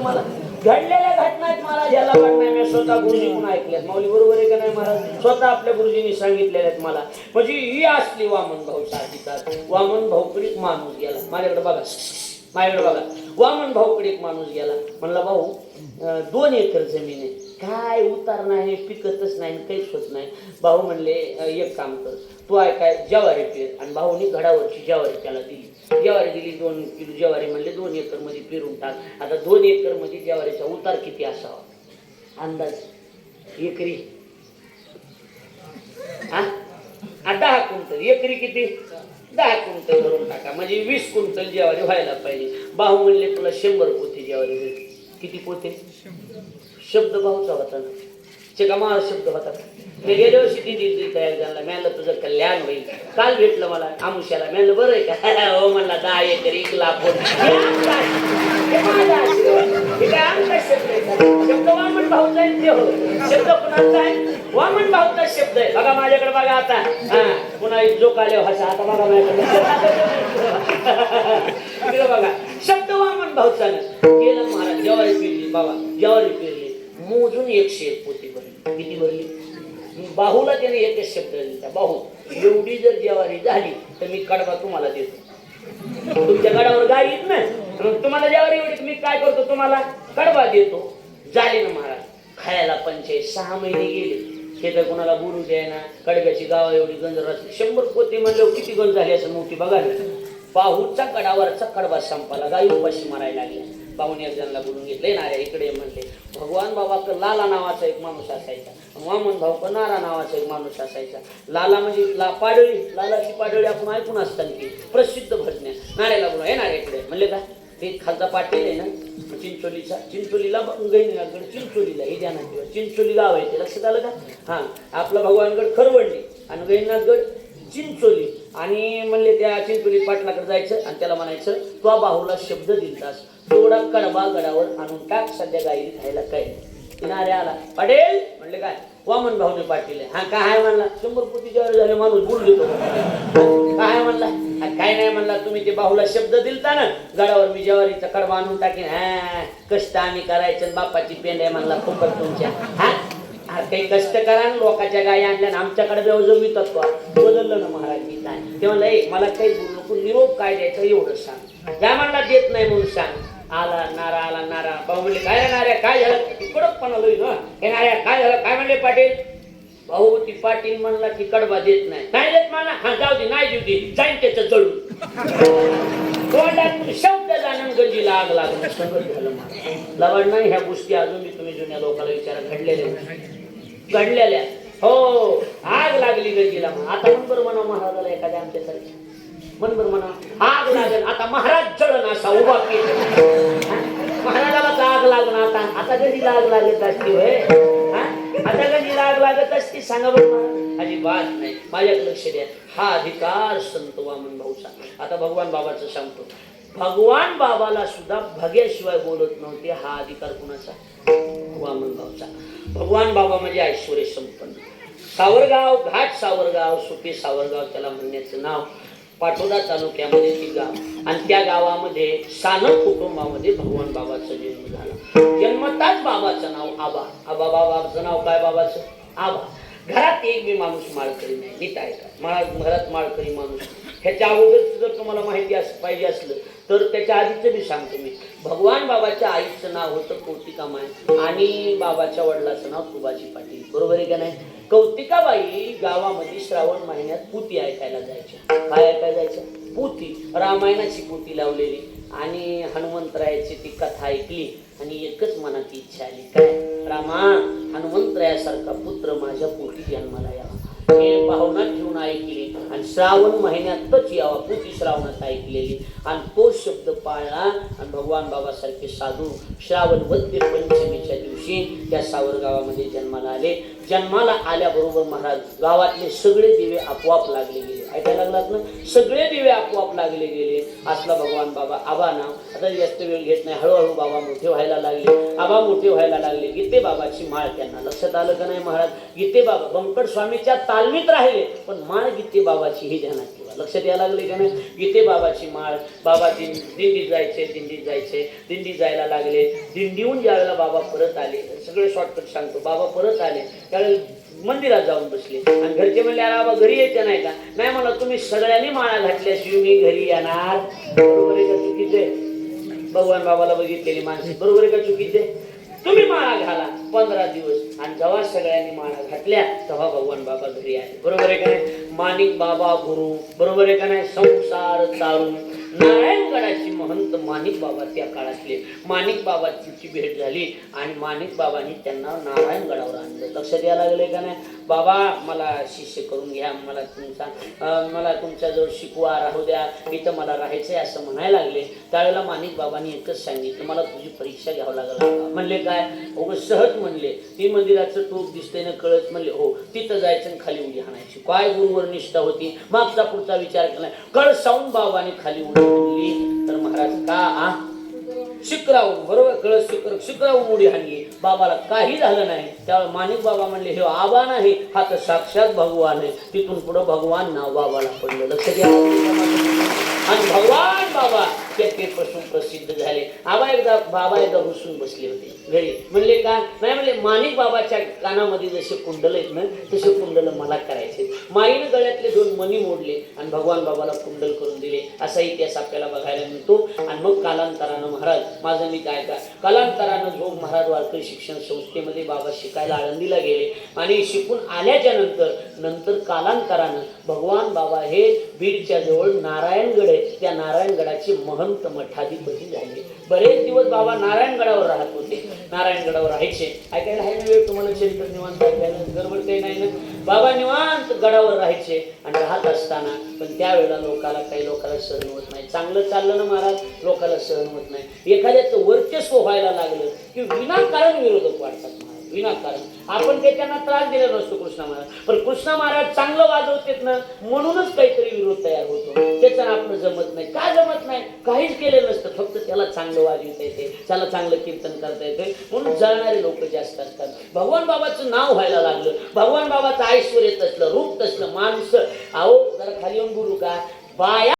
तुम्हाला? घडलेल्या घटना आहेत महाराज याला पण मी स्वतः गुरुजीकडून ऐकल्यात. माऊली बरोबर आहे का नाही महाराज? स्वतः आपल्या गुरुजींनी सांगितलेल्या आहेत मला. म्हणजे ही असली वामन भाऊ साधितात वामन भाऊकडे माणूस गेला. माझ्याकडे बघा. माझ्याकडे बघा. वामन भाऊकडे एक माणूस गेला. म्हणला भाऊ दोन एकर जमीन आहे. काय उतार नाही पिकतच नाही काहीच होत नाही. भाऊ म्हणले एक काम कर. तू ऐकाय जवारी पेर आणि भाऊनी घडावरची जवारी त्याला दिली. ज्वारी दिली दोन किलो ज्वारी म्हणले दोन एकरमध्ये पेरून टाक. आता दोन एकरमध्ये ज्वारीचा उतार किती असावा? अंदाज? एकरी? हा? दहा क्विंटल. एकरी किती? दहा क्विंटल भरून टाका. म्हणजे वीस क्विंटल ज्वारी व्हायला पाहिजे. भाऊ म्हणले तुला शंभर पोते ज्वारी किती पोते? शब्द भाऊचा होता ना. चिका माझा शब्द होता मी गेल्या वर्षी ती दिली तयार झाला मॅनला तुझं कल्याण होईल. काल भेटलं मला आमुष्याला. मॅनलं बरं आहे का? हो म्हणला दहा एकर एक लाख शब्द वामन भाऊचा आहे ते. हो शब्द कुणाचा आहे? वामन भाऊचा शब्द आहे. बघा माझ्याकडे बघा आता. हा पुन्हा जोक आले हो, हसा आता बघा माझ्याकडे. बघा. शब्द वामन भाऊचा ना गेलं महाराज ज्वारी पेरली बाबा ज्वारी पेरली. मोजून एकशे एक पोती. किती भरली बाहूला त्याने एकच शब्द दिला बाहू एवढी जर ज्वारी झाली तर मी कडबा तुम्हाला देतो. तुमच्या गडावर गाय येत नाही. मग तुम्हाला ज्वारी एवढी मी काय करतो तुम्हाला? कडबा देतो. झाले ना महाराज खायला पंचायत सहा महिने गेले. शेतात कोणाला बोलू द्यायना कडब्याची गाव एवढी गंज रचली शंभर पोते म्हणल्यावर किती गंज झाली असं मोठी बघा ना. पाहूचा कडावरचा कडवा संपाला गाई उपाशी मारायला लागली पाहुणे एक जणांना बोलून घेतले ना इकडे म्हणले. भगवान बाबा लाला नावाचा एक माणूस असायचा. वामन भाऊ का नारा नावाचा एक माणूस असायचा. लाला म्हणजे ला पाडळी. लालाची पाडळी आपण ऐकून असताना की प्रसिद्ध भजन्या नाऱ्याला बोलून हे नाऱ्या इकडे. म्हणले का ते खालचा पाटील आहे ना चिंचोलीचा. चिंचोलीला गैनीनाथगड चिंचोलीला हे ध्यानात ठेवा. चिंचोली गाव आहे ते. लक्षात आलं का? हां. आपला भगवानगड खरवडली आणि गैनीनाथगड चिंचोली. आणि म्हणले त्या चिंचोली पाटलाकडे जायचं आणि त्याला म्हणायचं तो बाहूला शब्द दिलतास. तेवढा कडबा गडावर आणून टाक सध्या गाई खायला काय? किनारे आला पाटील! म्हणले काय? वामन भाऊने पाटील हा काय म्हणला शंभर कोटी जेव्हा झाले माणूस बोल देतो काय म्हणला काय नाही म्हणला तुम्ही ते बाहूला शब्द दिलता ना गडावर मी जेवारीचा कडबा आणून टाकेन. हा कष्ट आम्ही करायचं बापाची पेंड आहे म्हणला फुकट तुमच्या. हा काही कष्ट करा लोकांच्या गायी आणल्या ना आमच्याकडे जवळ विकत बदललं ना महाराज. तेव्हा काय ते म्हणलं मला काही बोलू नको निरोप काय द्यायचा एवढं सांग. या म्हणला देत नाही म्हणून सांग. आला नारा आला नारा. भाऊ म्हणले काय नाऱ्या काय झालं? कडकपणा आलोय ना. हे नाऱ्या काय झालं? काय म्हणले पाटील? भाऊ ती पाटील म्हणला की कडबा देत नाही. नाही देत मला हा जाऊ दे नाही देऊ दे. जाईन त्याचं जळून. शब्द जाणून गंजीला आग लागणं संगत झालं मला. लवड नाही ह्या गोष्टी अजून मी तुम्ही जुन्या लोकांना विचारा घडलेल्या घडलेल्या हो आग लागली गंजीला आता मन बरं म्हणा महाराजाला एखाद्या आमच्यासारख्या मन बरं म्हणा आग लागेल. आता महाराज जळण असा उभा केला. महाराजाला तर आग लागणार आता. आता कधी आग लागत असते होय. हा? आता कधी आग लागत असते सांगा बरं. अजिबात नाही. माझ्याकडे लक्ष द्या. हा अधिकार संत वामन भाऊचा आता भगवान बाबाचं सांगतो. भगवान बाबाला सुद्धा भग्याशिवाय बोलत नव्हते. हा अधिकार कुणाचा? वामनगावचा भगवान बाबा म्हणजे ऐश्वर संपन्न. सावरगाव घाट सावरगाव सुपी सावरगाव त्याला म्हणण्याचं नाव पाठोदा तालुक्यामध्ये ती गाव. आणि त्या गावामध्ये सानप कुटुंबामध्ये भगवान बाबाचा जन्म झाला. जन्मताच बाबाचं नाव आबा. आबा बाबाचं नाव काय बाबाचं? आबा. घरात एक बी माणूस माळकरी नाही. नीट आहे का घरात माळकरी माणूस ह्याच्या अगोदर जर तुम्हाला माहिती अस पाहिजे असलं तर त्याच्या आधीचं मी सांगतो मी. भगवान बाबाच्या आईचं नाव होतं कौतिकामाई आणि बाबाच्या वडिलाचं नाव तुबाजी पाटील. बरोबर आहे का नाही? कौतिकाबाई गावामध्ये श्रावण महिन्यात पुती ऐकायला जायच्या. काय ऐकायला जायचं? पुती रामायणाची पुती लावलेली. आणि हनुमंतरायाची ती कथा ऐकली आणि एकच मनात इच्छा आली. काय? रामा हनुमंतरायासारखा पुत्र माझ्या पोटी जन्माला यावा. हे पाहुणा ठेवून ऐकली. आणि श्रावण महिन्यातच यावा पुती श्रावणात ऐकलेली. आणि तो शब्द पाळला आणि भगवान बाबासारखे साधू श्रावण वद्य पंचमीच्या दिवशी त्या सावर गावामध्ये जन्माला आले. जन्माला आल्याबरोबर महाराज गावातले सगळे दिवे आपोआप लागले लागलात ना सगळे दिवे आपोआप लागले गेले. असला भगवान बाबा आबा ना आता जास्त वेळ घेत नाही. हळूहळू बाबा मोठे व्हायला लागले. आबा मोठे व्हायला लागले. गीते बाबाची माळ त्यांना लक्षात आलं का नाही महाराज? गीते बाबा बंकट स्वामीच्या तालमीत राहिले. पण माळ गीते बाबाची ही ध्यानात ठेवा. लक्षात यायला लागले का नाही? गीते बाबाची माळ बाबा दिं दिंडीत जायचे दिंडीत जायचे. दिंडीत जायला लागले. दिंडीहून ज्यावेळेला बाबा परत आले सगळे शॉर्टकट सांगतो. बाबा परत आले. त्यावेळेला मंदिरात जाऊन बसले. आणि घरचे म्हणले अरे बाबा घरी यायचं नाही का? नाही म्हणा तुम्ही सगळ्यांनी माळा घातल्याशिवाय मी घरी येणार. बरोबर आहे का चुकीचे भगवान बाबाला बघितलेली माणसे. बरोबर आहे का चुकीचे तुम्ही माळा घाला पंधरा दिवस. आणि जेव्हा सगळ्यांनी माळा घातल्या तेव्हा भगवान बाबा घरी आले. बरोबर आहे का नाही? माणिक बाबा गुरु. बरोबर आहे का नाही? संसार चारून नारायणगडाची महंत माणिक बाबा त्या काळातले. माणिक बाबाची भेट झाली आणि माणिक बाबांनी त्यांना नारायणगडावर आणलं. लक्षात यायला लागले का नाही? बाबा मला शिष्य करून घ्या मला तुमचा मला तुमच्याजवळ शिकवा राहू द्या. इथं मला राहायचंय असं म्हणायला लागले. त्यावेळेला माणिक बाबांनी एकच सांगितलं मला तुझी परीक्षा घ्यावं लागल. म्हणले काय? उगं सहज म्हणले. ती मंदिराचं टोक दिसतंय ना कळत म्हणले. हो तिथं जायचं आणि खाली उडी हाणायची काय गुरुवर निष्ठा होती? मागचा पुढचा विचार केला कळ साऊन बाबाने खाली उडी तर महाराज का आ? शिकरावून बरोबर? कळस शिखर शिकरावून उडी हाणली. बाबाला काही झालं नाही. त्यावेळेस माणिक बाबा म्हणले हे आबा नाही हा तर साक्षात भगवान आहे. तिथून पुढं भगवान नाव बाबाला पडलं. लक्ष द्या. आणि भगवान बाबा तेपासून प्रसिद्ध झाले. आबा एकदा बाबा एकदा बसून बसले होते घरी. म्हणले का? नाही म्हणले माणिक बाबाच्या कानामध्ये जसे कुंडल आहेत ना तसे कुंडल मला करायचे. माईनं गळ्यातले दोन मणी मोडले आणि भगवान बाबाला कुंडल करून दिले. असा इतिहास आपल्याला बघायला मिळतो. आणि मग कालांतरानं महाराज माझं मी काय का कालांतरानं जो महाराज वारकरी शिक्षण संस्थेमध्ये बाबा शिकायला आळंदीला गेले आणि शिकून आल्याच्यानंतर नंतर कालांतरानं भगवान बाबा हे बीडच्या जवळ नारायणगड आहे त्या नारायणगडाचे महंत मठाधिपती झाले. बरेच दिवस बाबा नारायणगडावर राहत होते. नारायणगडावर राहायचे. ऐकायला आहे ना वेळ तुम्हाला? चरित्र निवांत ऐकायला गडबड काही नाही ना? बाबा निवांत गडावर राहायचे आणि राहत असताना पण त्यावेळेला लोकाला काही लोकाला सहन होत नाही. चांगलं चाललं ना महाराज? लोकाला सहन होत नाही. एखाद्याचं वर्चस्व व्हायला लागलं की विनाकारण विरोधक वाढतात महाराज. विनाकारण. आपण ते त्यांना त्रास दिला नसतो कृष्णा महाराज. पण कृष्णा महाराज चांगलं वाजवतेत ना म्हणूनच काहीतरी विरोध तयार होतो. त्याचं आपलं जमत नाही. का जमत नाही? काहीच केलं नसतं. फक्त त्याला चांगलं वाजवता येते. त्याला चांगलं कीर्तन करता येते. म्हणून जळणारे लोक जास्त असतात. भगवान बाबाचं नाव व्हायला लागलं. भगवान बाबाचं ऐश्वर तसलं रूप तसलं माणसं. अहो जरा खाली येऊन बोलू का? बाया